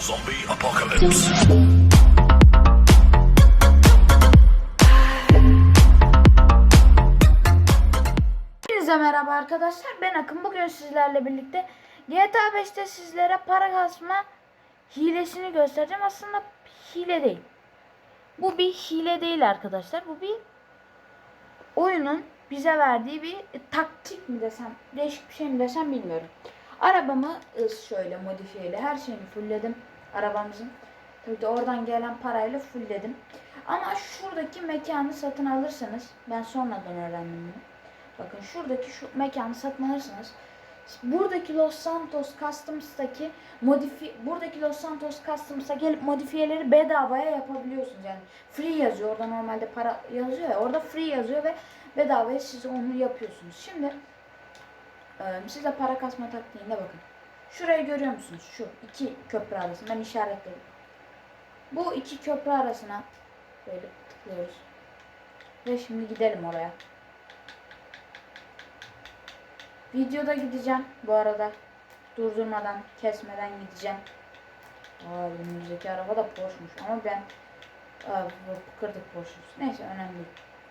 Zombie apocalypse. Merhaba arkadaşlar. Ben Akın. Bugün sizlerle birlikte GTA 5'te sizlere para kasma hilesini göstereceğim. Aslında hile değil. Bu bir hile değil arkadaşlar. Bu bir oyunun bize verdiği bir taktik mi desem, değişik bir şey mi desem bilmiyorum. Arabamı ıs şöyle modifiyeyle her şeyini fullledim arabamızın. Tabii de oradan gelen parayla fullledim. Ama şuradaki mekanı satın alırsanız ben sonradan öğrendim bunu. Bakın şuradaki şu mekanı satın alırsanız buradaki Los Santos Customs'taki modifi buradaki Los Santos Customs'a gelip modifiyeleri bedavaya yapabiliyorsunuz. Yani free yazıyor. Orada normalde para yazıyor ya. Orada free yazıyor ve bedavaya siz onu yapıyorsunuz. Şimdi size para kasma taktiğinde bakın. Şurayı görüyor musunuz? Şu iki köprü arası. Ben işaretledim. Bu iki köprü arasına böyle tıklıyoruz. Ve şimdi gidelim oraya. Videoda gideceğim bu arada. Durdurmadan, kesmeden gideceğim. Aa, önümüzdeki araba da Porsche'muş ama ben Aa, kırdık Porsche'muş. Neyse önemli değil.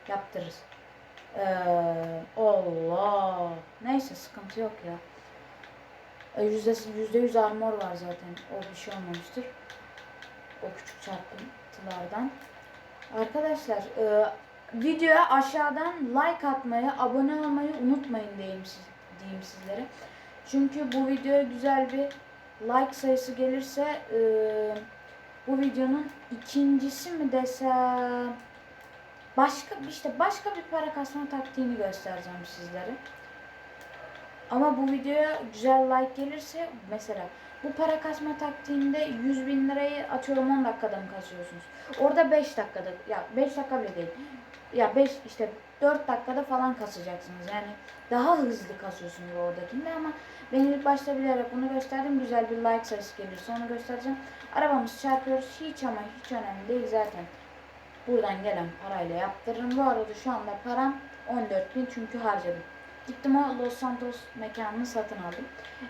Yaptırırız. Ee, Allah. Neyse sıkıntı yok ya. Ee, Yüzdesi, yüzde yüz armor var zaten. O bir şey olmamıştır. O küçük çarpıntılardan. Arkadaşlar e, videoya aşağıdan like atmayı, abone olmayı unutmayın diyeyim, siz, diyeyim sizlere. Çünkü bu videoya güzel bir like sayısı gelirse e, bu videonun ikincisi mi desem başka işte başka bir para kasma taktiğini göstereceğim sizlere. Ama bu videoya güzel like gelirse mesela bu para kasma taktiğinde 100 bin lirayı atıyorum 10 dakikada mı kasıyorsunuz? Orada 5 dakikada ya 5 dakika bile değil. Ya 5 işte 4 dakikada falan kasacaksınız. Yani daha hızlı kasıyorsunuz oradakinde ama ben ilk başta bilerek bunu gösterdim. Güzel bir like sayısı gelirse onu göstereceğim. Arabamızı çarpıyoruz. Hiç ama hiç önemli değil zaten. Buradan gelen parayla yaptırırım. Bu arada şu anda param 14 bin çünkü harcadım. Gittim o Los Santos mekanını satın aldım.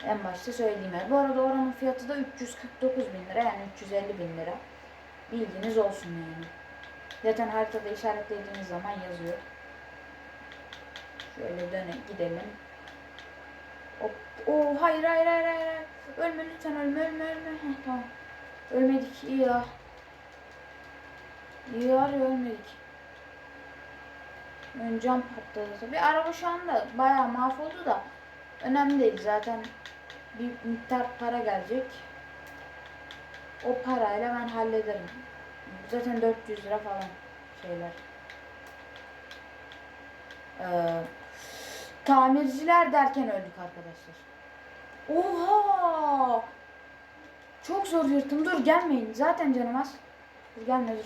En başta söylediğim yer. Bu arada oranın fiyatı da 349 bin lira yani 350 bin lira. Bilginiz olsun yani. Zaten haritada işaretlediğiniz zaman yazıyor. Şöyle döne gidelim. Hop. Oo, hayır hayır hayır hayır. Ölme lütfen ölme ölme ölme. Heh, tamam. Ölmedik iyi ya. İyi var ya ölmedik. Ön cam patladı tabii. Araba şu anda bayağı mahvoldu da önemli değil zaten bir miktar para gelecek. O parayla ben hallederim. Zaten 400 lira falan şeyler. Ee, tamirciler derken öldük arkadaşlar. Oha! Çok zor yırttım. Dur gelmeyin. Zaten canım az. Dur gelme dur.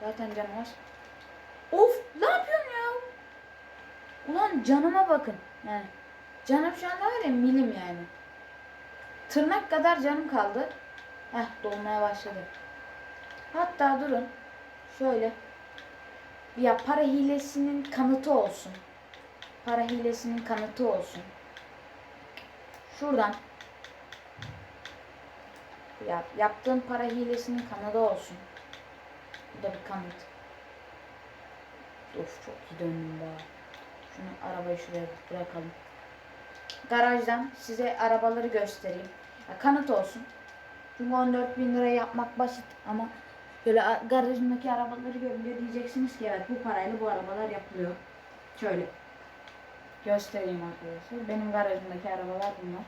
Zaten canım az. Of! Ne yapıyorsun ya? Ulan canıma bakın. Yani canım şu anda var ya milim yani. Tırnak kadar canım kaldı. Heh dolmaya başladı. Hatta durun. Şöyle. Ya para hilesinin kanıtı olsun. Para hilesinin kanıtı olsun. Şuradan. Ya yaptığım para hilesinin kanadı olsun. Bu da bir kanıt. Of çok iyi döndüm be. Şunu arabayı şuraya bırakalım. Garajdan size arabaları göstereyim. Kanıt olsun. Çünkü 14 bin liraya yapmak basit ama böyle garajındaki arabaları görünce diyeceksiniz ki evet bu parayla bu arabalar yapılıyor. Şöyle göstereyim arkadaşlar. Benim garajımdaki arabalar bunlar.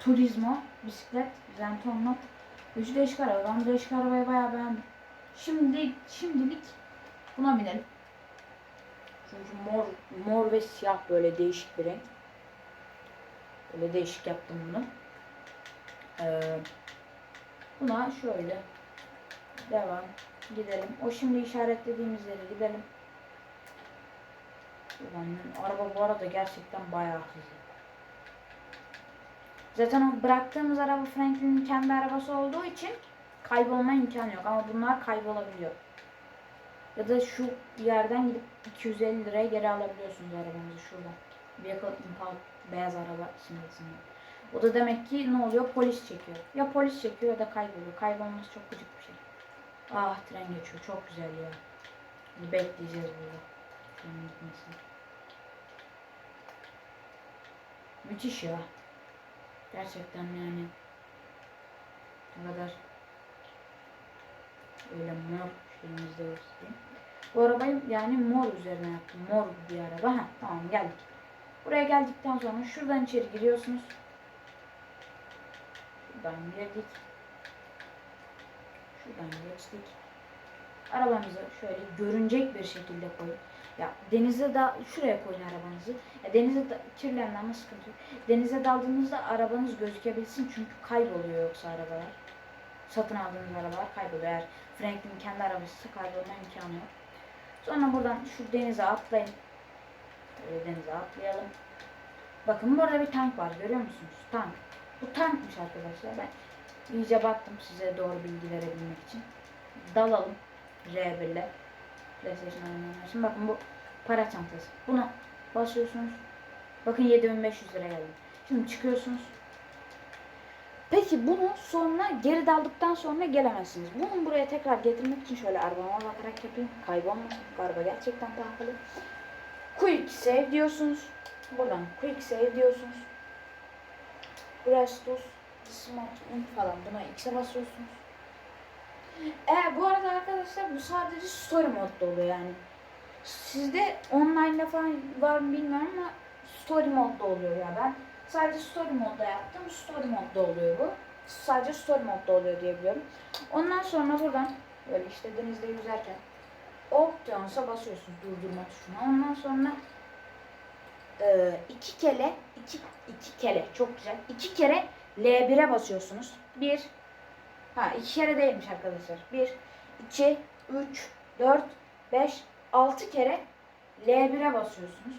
Turismo, bisiklet, Zentonlat. Üç değişik araba. Ben bu değişik arabayı bayağı beğendim. Şimdi, şimdilik buna binelim. Çünkü mor, mor ve siyah böyle değişik bir renk. Böyle değişik yaptım bunu. Ee, buna şöyle devam gidelim. O şimdi işaretlediğimiz yere gidelim. Ulan, araba bu arada gerçekten bayağı hızlı. Zaten o bıraktığımız araba Franklin'in kendi arabası olduğu için kaybolma imkanı yok. Ama bunlar kaybolabiliyor. Ya da şu yerden gidip 250 liraya geri alabiliyorsunuz arabanızı şuradan. Vehicle Impound beyaz araba simgesinden. O da demek ki ne oluyor? Polis çekiyor. Ya polis çekiyor ya da kayboluyor. Kaybolması çok gıcık bir şey. Ah tren geçiyor. Çok güzel ya. Bekleyeceğiz burada. Trenin gitmesini. Müthiş ya. Gerçekten yani. Ne kadar öyle mor şeyimizde göstereyim. Bu arabayı yani mor üzerine yaptım. Mor bir araba. Ha, tamam geldik. Buraya geldikten sonra şuradan içeri giriyorsunuz. Şuradan girdik. Şuradan geçtik. Arabamızı şöyle görünecek bir şekilde koyun. Ya denize da şuraya koyun arabanızı. Ya denize da kirlendi ama sıkıntı yok. Denize daldığınızda arabanız gözükebilsin çünkü kayboluyor yoksa arabalar. Satın aldığınız arabalar kayboluyor. Eğer Franklin kendi arabasıysa kaybolma imkanı yok. Sonra buradan şu denize atlayın. Böyle denize atlayalım. Bakın burada bir tank var görüyor musunuz? Tank. Bu tankmış arkadaşlar. Ben iyice baktım size doğru bilgi verebilmek için. Dalalım. R1 ile. PlayStation oynayanlar. Bakın bu para çantası. Buna basıyorsunuz. Bakın 7500 lira geldi. Şimdi çıkıyorsunuz. Peki bunu sonra geri daldıktan sonra gelemezsiniz. Bunu buraya tekrar getirmek için şöyle arabama bakarak yapayım. Kaybolmasın. Araba gerçekten pahalı. Quick save diyorsunuz. Buradan quick save diyorsunuz. Restos, smart falan buna X'e basıyorsunuz. E, bu arada arkadaşlar bu sadece story modda oluyor yani. Sizde online falan var mı bilmiyorum ama story modda oluyor ya ben. Sadece story modda yaptım. Story modda oluyor bu. Sadece story modda oluyor diye biliyorum. Ondan sonra buradan böyle işte denizde yüzerken Options'a basıyorsunuz durdurma tuşuna. Ondan sonra e, iki kere iki, iki kere çok güzel. iki kere L1'e basıyorsunuz. Bir ha iki kere değilmiş arkadaşlar. Bir, iki, üç, dört, beş, altı kere L1'e basıyorsunuz.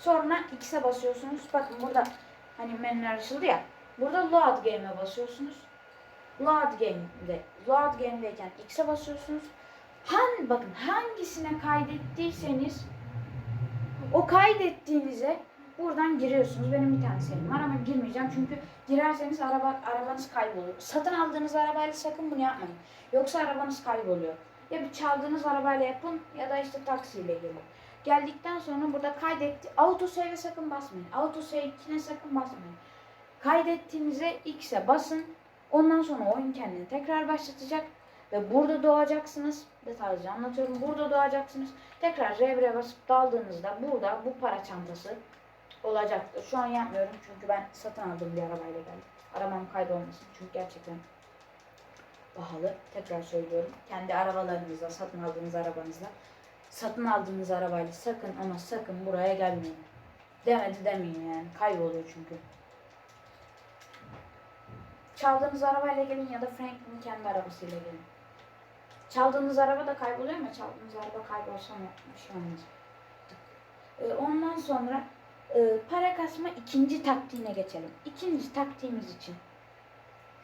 Sonra X'e basıyorsunuz. Bakın burada hani menüler açıldı ya. Burada load game'e basıyorsunuz. Load game'de load game'deyken X'e basıyorsunuz. Han, bakın hangisine kaydettiyseniz o kaydettiğinize buradan giriyorsunuz. Benim bir tane serim var ama girmeyeceğim çünkü girerseniz araba arabanız kayboluyor. Satın aldığınız arabayla sakın bunu yapmayın. Yoksa arabanız kayboluyor. Ya bir çaldığınız arabayla yapın ya da işte taksiyle gelin. Geldikten sonra burada kaydetti. Auto save'e sakın basmayın. Auto save'ine sakın basmayın. Kaydettiğinize X'e basın. Ondan sonra oyun kendini tekrar başlatacak. Ve burada doğacaksınız. Detaylıca anlatıyorum. Burada doğacaksınız. Tekrar R1'e basıp daldığınızda burada bu para çantası olacaktır. Şu an yapmıyorum çünkü ben satın aldığım bir arabayla geldim. Arabam kaybolmasın çünkü gerçekten pahalı. Tekrar söylüyorum. Kendi arabalarınızla, satın aldığınız arabanızla, satın aldığınız arabayla sakın ama sakın buraya gelmeyin. Demedi demeyin yani. Kayboluyor çünkü. Çaldığınız arabayla gelin ya da Franklin'in kendi arabasıyla gelin. Çaldığınız araba da kayboluyor ama çaldığınız araba kaybolsa mı bir şey olmaz. Ee, ondan sonra e, para kasma ikinci taktiğine geçelim. İkinci taktiğimiz için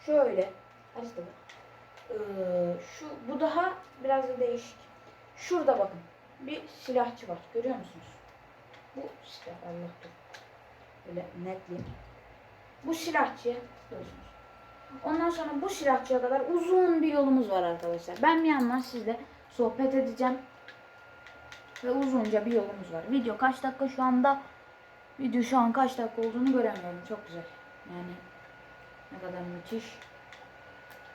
şöyle haritada ee, şu bu daha biraz da değişik. Şurada bakın bir silahçı var. Görüyor musunuz? Bu silah Allah dur. Böyle netleyeyim. Bu silahçıya görüyorsunuz. Ondan sonra bu silahçıya kadar uzun bir yolumuz var arkadaşlar. Ben bir yandan sizle sohbet edeceğim. Ve uzunca bir yolumuz var. Video kaç dakika şu anda? Video şu an kaç dakika olduğunu göremiyorum. Çok güzel. Yani ne kadar müthiş.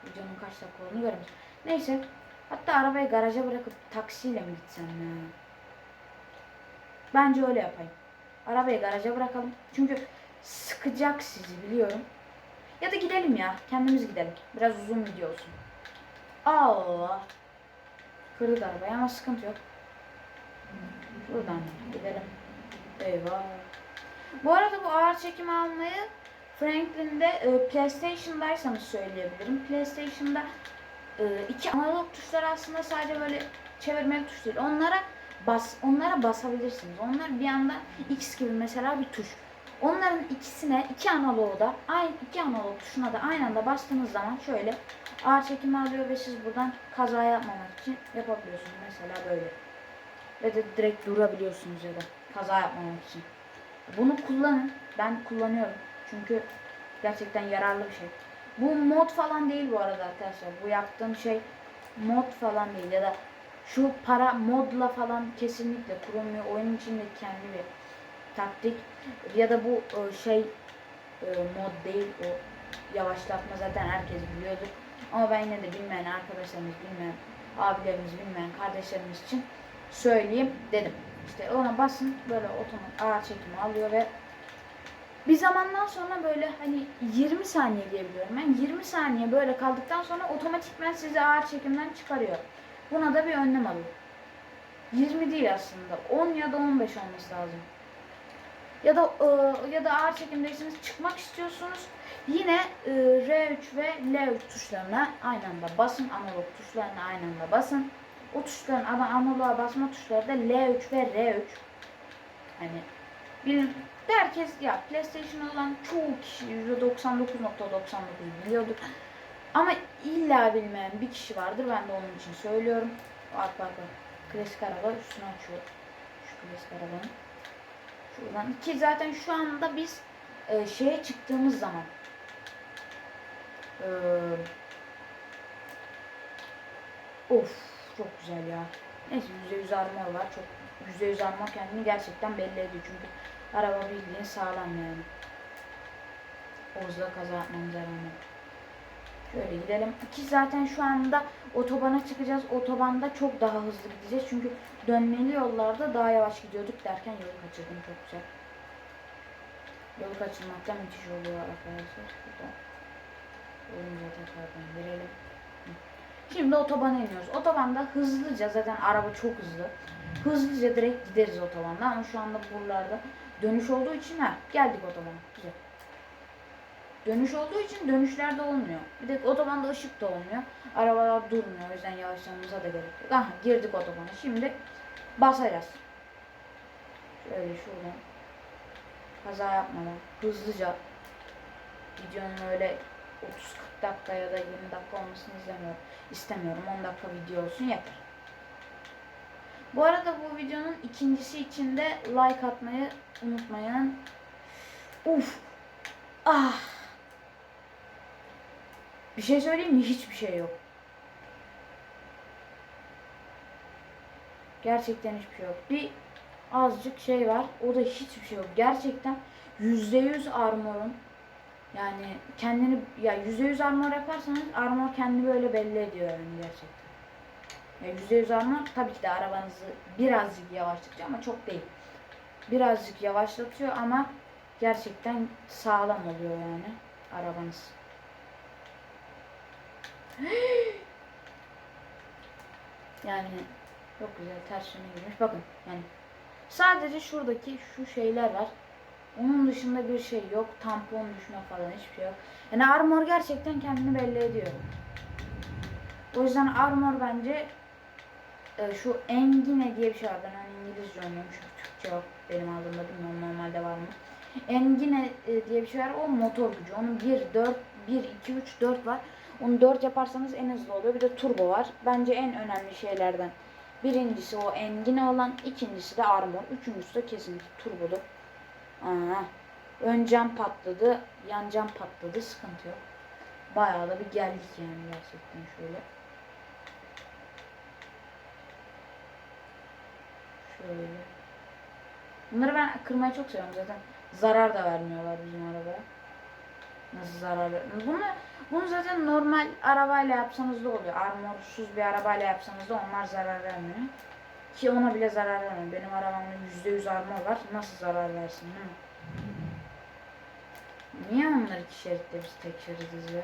Videonun kaç dakika olduğunu göremiyorum. Neyse. Hatta arabayı garaja bırakıp taksiyle mi gitsem ya? Bence öyle yapayım. Arabayı garaja bırakalım. Çünkü sıkacak sizi biliyorum. Ya da gidelim ya. Kendimiz gidelim. Biraz uzun video olsun. Allah. Kırdık arabayı ama sıkıntı yok. Buradan gidelim. Eyvah. Bu arada bu ağır çekim almayı Franklin'de e, PlayStation'daysanız söyleyebilirim. PlayStation'da iki analog tuşlar aslında sadece böyle çevirme tuş değil. Onlara bas, onlara basabilirsiniz. Onlar bir anda X gibi mesela bir tuş. Onların ikisine, iki analoğu da, aynı iki analog tuşuna da aynı anda bastığınız zaman şöyle ağır çekimi alıyor ve siz buradan kaza yapmamak için yapabiliyorsunuz. Mesela böyle. Ve de direkt durabiliyorsunuz ya da kaza yapmamak için. Bunu kullanın. Ben kullanıyorum. Çünkü gerçekten yararlı bir şey. Bu mod falan değil bu arada arkadaşlar. Bu yaptığım şey mod falan değil ya da şu para modla falan kesinlikle kurulmuyor. Oyun içinde kendi bir taktik ya da bu e, şey e, mod değil o yavaşlatma zaten herkes biliyordur. Ama ben yine de bilmeyen arkadaşlarımız, bilmeyen abilerimiz, bilmeyen kardeşlerimiz için söyleyeyim dedim. İşte ona basın böyle otomatik ağır çekimi alıyor ve bir zamandan sonra böyle hani 20 saniye diyebiliyorum. Ben 20 saniye böyle kaldıktan sonra otomatikman sizi ağır çekimden çıkarıyor. Buna da bir önlem alın. 20 değil aslında. 10 ya da 15 olması lazım. Ya da e, ya da ağır çekimdeyseniz çıkmak istiyorsunuz. Yine e, R3 ve L3 tuşlarına aynı anda basın. Analog tuşlarına aynı anda basın. O tuşların ana analoğa basma tuşları da L3 ve R3. Hani bir herkes ya PlayStation olan çoğu kişi %99.99 biliyordur. Ama illa bilmeyen bir kişi vardır. Ben de onun için söylüyorum. Bak bak bak. Klasik araba üstünü açıyor. Şu klasik arabanın. Şuradan ki zaten şu anda biz e, şeye çıktığımız zaman e, of çok güzel ya. Neyse %100 armor var. Çok %100 armor kendini gerçekten belli ediyor. Çünkü araba bildiğin sağlam yani. Oğuz'la kaza yapmamıza rağmen. Şöyle gidelim. Ki zaten şu anda otobana çıkacağız. Otobanda çok daha hızlı gideceğiz. Çünkü dönmeli yollarda daha yavaş gidiyorduk derken yolu kaçırdım çok güzel. Yolu kaçırmaktan müthiş oluyor arkadaşlar. Burada oyuncuya tekrardan verelim. Şimdi otobana iniyoruz. Otobanda hızlıca zaten araba çok hızlı. Hızlıca direkt gideriz otobanda ama şu anda buralarda dönüş olduğu için ha geldik otobana. Güzel. Dönüş olduğu için dönüşlerde olmuyor. Bir de otobanda ışık da olmuyor. Arabalar durmuyor. O yüzden yavaşlamamıza da gerek yok. Aha girdik otobana. Şimdi basacağız. Şöyle şuradan. Kaza yapmadan hızlıca videonun öyle 30-40 dakika ya da 20 dakika olmasını izlemiyorum. İstemiyorum. 10 dakika video olsun yeter. Bu arada bu videonun ikincisi için de like atmayı unutmayın. Uf. Ah. Bir şey söyleyeyim mi? Hiçbir şey yok. Gerçekten hiçbir şey yok. Bir azıcık şey var. O da hiçbir şey yok. Gerçekten %100 armorun yani kendini ya %100 armor yaparsanız armor kendini böyle belli ediyor yani gerçekten. Ya %100 armor tabii ki de arabanızı birazcık yavaşlatıyor ama çok değil. Birazcık yavaşlatıyor ama gerçekten sağlam oluyor yani arabanız. Yani çok güzel ters yöne girmiş. Bakın yani sadece şuradaki şu şeyler var. Onun dışında bir şey yok. Tampon düşme falan hiçbir şey yok. Yani armor gerçekten kendini belli ediyor. O yüzden armor bence e, şu Engine diye bir şey var. Ben hani İngilizce oynuyorum. Şu Türkçe yok. Benim aldığımda bilmiyorum normalde var mı. Engine e, diye bir şey var. O motor gücü. Onun 1, 4, 1, 2, 3, 4 var. Onu 4 yaparsanız en hızlı oluyor. Bir de turbo var. Bence en önemli şeylerden. Birincisi o engine olan, ikincisi de armor, üçüncüsü de kesinlikle turbolu. Aa, ön cam patladı, yan cam patladı, sıkıntı yok. Bayağı da bir geldik yani gerçekten şöyle. Şöyle. Bunları ben kırmayı çok seviyorum zaten. Zarar da vermiyorlar bizim arabaya. Nasıl zarar ver- Bunu, bunu zaten normal arabayla yapsanız da oluyor. Armorsuz bir arabayla yapsanız da onlar zarar vermiyor. Ki ona bile zarar vermiyor. Benim arabamda %100 armor var. Nasıl zarar versin mi? Niye onlar iki şeritte biz tek şeritiz ya?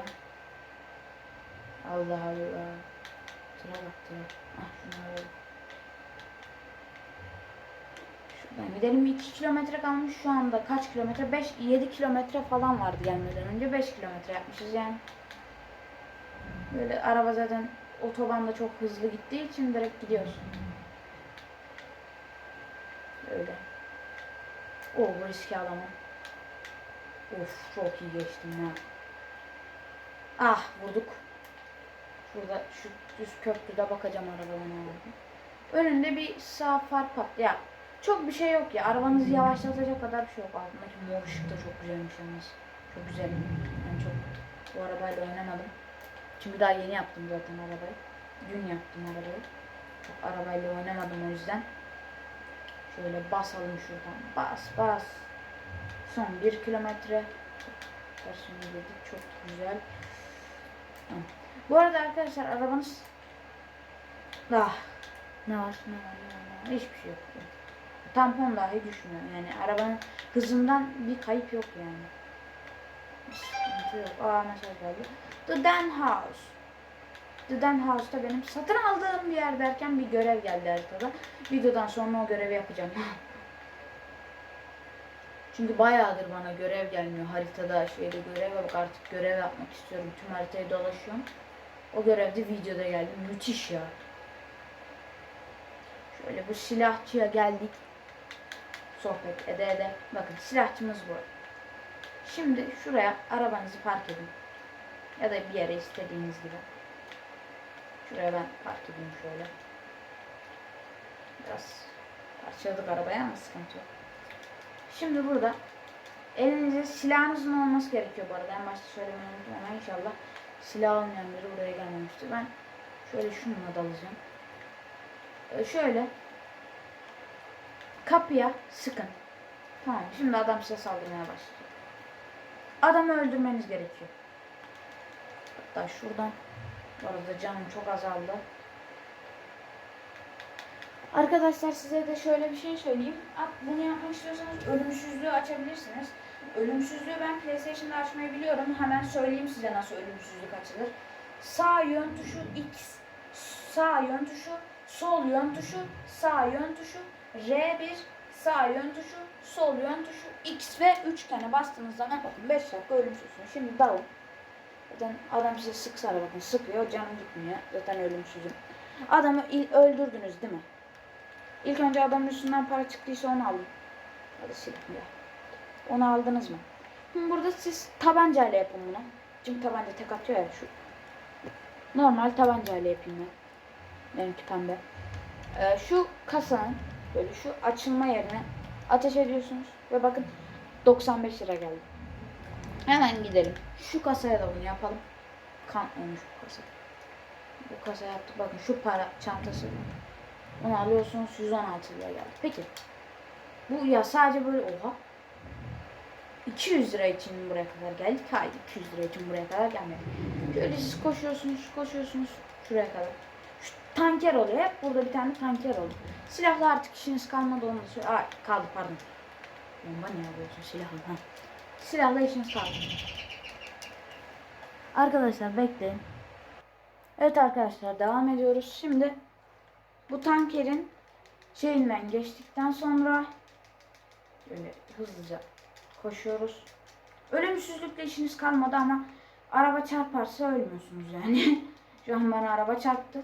Allah Allah. Tıra bak tıra. Ah şunu alalım. Şuradan gidelim 2 kilometre kalmış şu anda kaç kilometre 5 7 kilometre falan vardı gelmeden önce 5 kilometre yapmışız yani. Böyle araba zaten otobanda çok hızlı gittiği için direkt gidiyoruz. Öyle. O bu riski alamam. Of çok iyi geçtim ya. Ah vurduk. Şurada şu düz köprüde bakacağım arabadan abi. Önünde bir sağ far pat. Ya çok bir şey yok ya. Arabanızı yavaşlatacak kadar bir şey yok. Altındaki mor ışık da çok güzelmiş yalnız. Çok güzel. Ben çok bu arabayla oynamadım. Çünkü daha yeni yaptım zaten arabayı. Dün yaptım arabayı. Çok arabayla oynamadım o yüzden. Şöyle basalım şuradan. Bas bas. Son bir kilometre. Başını dedik. Çok güzel. Bu arada arkadaşlar arabanız Ah. Ne var? Ne var? Ne var? Ne var? Hiçbir şey yok. Tampon dahi düşmüyor. Yani arabanın hızından bir kayıp yok yani. Sıkıntı yok. Aa mesaj geldi. The Den House. The Den House'da benim satın aldığım bir yer derken bir görev geldi haritada. Videodan sonra o görevi yapacağım. Çünkü bayağıdır bana görev gelmiyor. Haritada şeyde görev yok. Artık görev yapmak istiyorum. Tüm haritayı dolaşıyorum. O görev de videoda geldi. Müthiş ya. Şöyle bu silahçıya geldik. Sohbet ede ede. Bakın silahçımız bu. Şimdi şuraya arabanızı park edin. Ya da bir yere istediğiniz gibi. Şuraya ben park edeyim şöyle. Biraz parçaladık arabaya ama sıkıntı yok. Şimdi burada elinizde silahınızın olması gerekiyor bu arada. En başta söylemeyi unuttum ama inşallah silah olmayan biri buraya gelmemiştir. Ben şöyle şununla dalacağım. Ee, şöyle kapıya sıkın. Tamam şimdi adam size saldırmaya başlayacak. Adamı öldürmeniz gerekiyor. Hatta şuradan bu arada canım çok azaldı. Arkadaşlar size de şöyle bir şey söyleyeyim. Bunu yapmak istiyorsanız ölümsüzlüğü açabilirsiniz. Ölümsüzlüğü ben PlayStation'da açmayı biliyorum. Hemen söyleyeyim size nasıl ölümsüzlük açılır. Sağ yön tuşu X, sağ yön tuşu, sol yön tuşu, sağ yön tuşu, R1, sağ yön tuşu, sol yön tuşu, X ve 3 tane bastığınız zaman bakın 5 dakika ölümsüzsünüz. Şimdi dalın. Zaten adam size sıksa da bakın sıkıyor canım gitmiyor. Zaten ölümsüzüm. Adamı öldürdünüz değil mi? İlk önce adamın üstünden para çıktıysa onu alın. Hadi silin ya. Onu aldınız mı? Şimdi burada siz tabancayla yapın bunu. Çünkü tabanca tek atıyor ya şu. Normal tabancayla yapayım ben. Benimki pembe. Ee, şu kasanın böyle şu açılma yerine ateş ediyorsunuz ve bakın 95 lira geldi. Hemen gidelim. Şu kasaya da bunu yapalım. Kan olmuş bu kasa. Bu kasa yaptık. Bakın şu para çantası. Onu alıyorsunuz 116 lira geldi. Peki. Bu ya sadece böyle oha. 200 lira için buraya kadar geldik. Hayır 200 lira için buraya kadar gelmedi. Şöyle siz koşuyorsunuz, koşuyorsunuz şuraya kadar. Tanker oluyor. Hep burada bir tane tanker oluyor. Silahla artık işiniz kalmadı onu da. Aa, kaldı pardon. Bomba ne alıyorsun silahla? Ha. Silahla işiniz kaldı. Arkadaşlar bekleyin. Evet arkadaşlar devam ediyoruz. Şimdi bu tankerin şeyinden geçtikten sonra böyle hızlıca koşuyoruz. Ölümsüzlükle işiniz kalmadı ama araba çarparsa ölmüyorsunuz yani. Şu an bana araba çarptı.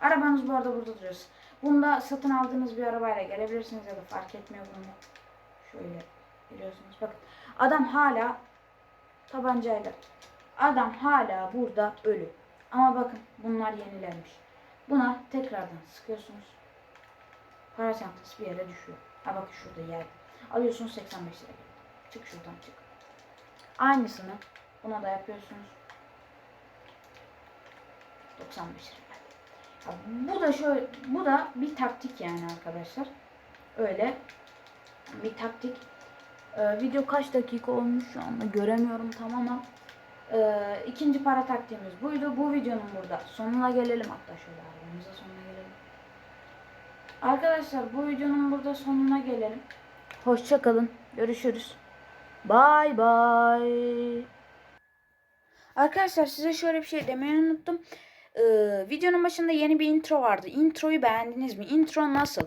Arabanız bu arada burada duruyor. Bunda satın aldığınız bir arabayla gelebilirsiniz ya da fark etmiyor bunda. Şöyle biliyorsunuz. Bakın adam hala tabancayla. Adam hala burada ölü. Ama bakın bunlar yenilenmiş. Buna tekrardan sıkıyorsunuz. Para çantası bir yere düşüyor. Ha bakın şurada yer. Alıyorsunuz 85 lira. Çık şuradan çık. Aynısını buna da yapıyorsunuz. 95 lira. Bu da şöyle bu da bir taktik yani arkadaşlar. Öyle bir taktik. Ee, video kaç dakika olmuş şu anda göremiyorum tamamen. Ee, ikinci para taktiğimiz buydu. Bu videonun burada sonuna gelelim. Hatta şöyle arabamıza sonuna gelelim. Arkadaşlar bu videonun burada sonuna gelelim. Hoşça kalın. Görüşürüz. Bye bye. Arkadaşlar size şöyle bir şey demeyi unuttum. Ee, videonun başında yeni bir intro vardı. Introyu beğendiniz mi? Intro nasıl?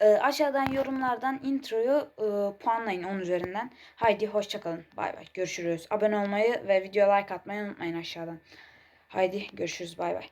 Ee, aşağıdan yorumlardan introyu e, puanlayın 10 üzerinden. Haydi hoşçakalın. Bay bay. Görüşürüz. Abone olmayı ve video like atmayı unutmayın aşağıdan. Haydi görüşürüz. Bay bay.